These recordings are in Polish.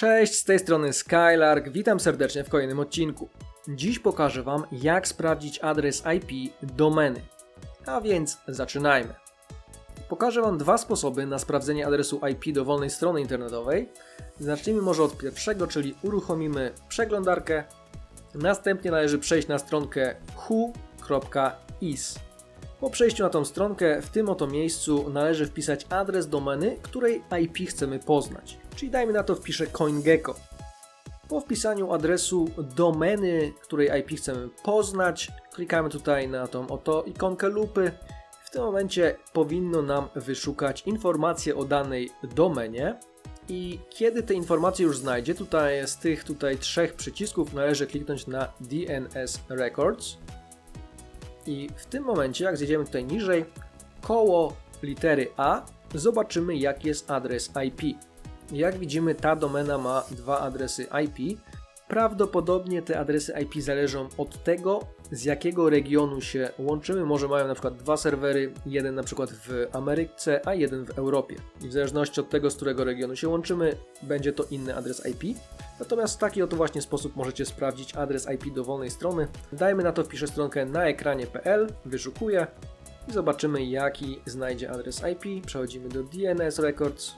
Cześć, z tej strony Skylark, witam serdecznie w kolejnym odcinku. Dziś pokażę Wam, jak sprawdzić adres IP domeny. A więc zaczynajmy. Pokażę Wam dwa sposoby na sprawdzenie adresu IP dowolnej strony internetowej. Zacznijmy może od pierwszego, czyli uruchomimy przeglądarkę. Następnie należy przejść na stronkę who.is. Po przejściu na tą stronkę, w tym oto miejscu należy wpisać adres domeny, której IP chcemy poznać. Czyli dajmy na to wpiszę CoinGecko. Po wpisaniu adresu domeny, której IP chcemy poznać, klikamy tutaj na tą oto ikonkę lupy. W tym momencie powinno nam wyszukać informacje o danej domenie. I kiedy te informacje już znajdzie, tutaj z tych tutaj trzech przycisków należy kliknąć na DNS Records. I w tym momencie, jak zjedziemy tutaj niżej, koło litery A, zobaczymy jaki jest adres IP. Jak widzimy, ta domena ma dwa adresy IP. Prawdopodobnie te adresy IP zależą od tego, z jakiego regionu się łączymy. Może mają na przykład dwa serwery, jeden na przykład w Ameryce, a jeden w Europie. I w zależności od tego, z którego regionu się łączymy, będzie to inny adres IP. Natomiast w taki oto właśnie sposób możecie sprawdzić adres IP dowolnej strony. Dajmy na to, wpiszę stronkę na ekranie.pl, wyszukuję i zobaczymy jaki znajdzie adres IP. Przechodzimy do DNS Records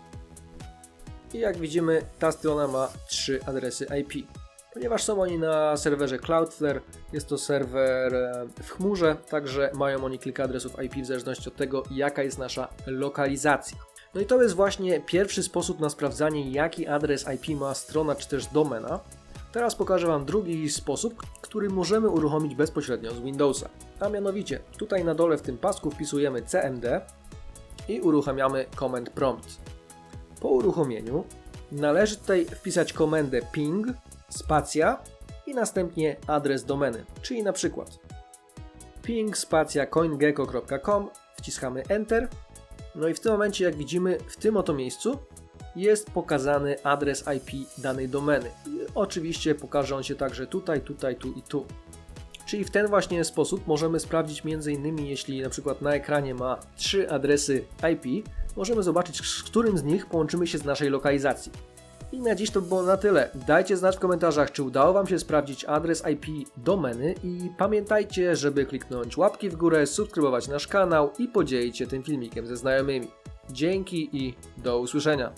i jak widzimy ta strona ma trzy adresy IP. Ponieważ są oni na serwerze Cloudflare, jest to serwer e, w chmurze, także mają oni kilka adresów IP w zależności od tego jaka jest nasza lokalizacja. No i to jest właśnie pierwszy sposób na sprawdzanie, jaki adres IP ma strona czy też domena. Teraz pokażę Wam drugi sposób, który możemy uruchomić bezpośrednio z Windowsa. A mianowicie, tutaj na dole w tym pasku wpisujemy CMD i uruchamiamy Command Prompt. Po uruchomieniu należy tutaj wpisać komendę ping, spacja i następnie adres domeny, czyli na przykład ping spacja coingecko.com, wciskamy Enter no i w tym momencie, jak widzimy, w tym oto miejscu jest pokazany adres IP danej domeny. I oczywiście pokaże on się także tutaj, tutaj, tu i tu. Czyli w ten właśnie sposób możemy sprawdzić m.in. jeśli na przykład na ekranie ma trzy adresy IP, możemy zobaczyć z którym z nich połączymy się z naszej lokalizacji. I na dziś to było na tyle. Dajcie znać w komentarzach, czy udało Wam się sprawdzić adres IP domeny i pamiętajcie, żeby kliknąć łapki w górę, subskrybować nasz kanał i podzielić się tym filmikiem ze znajomymi. Dzięki i do usłyszenia.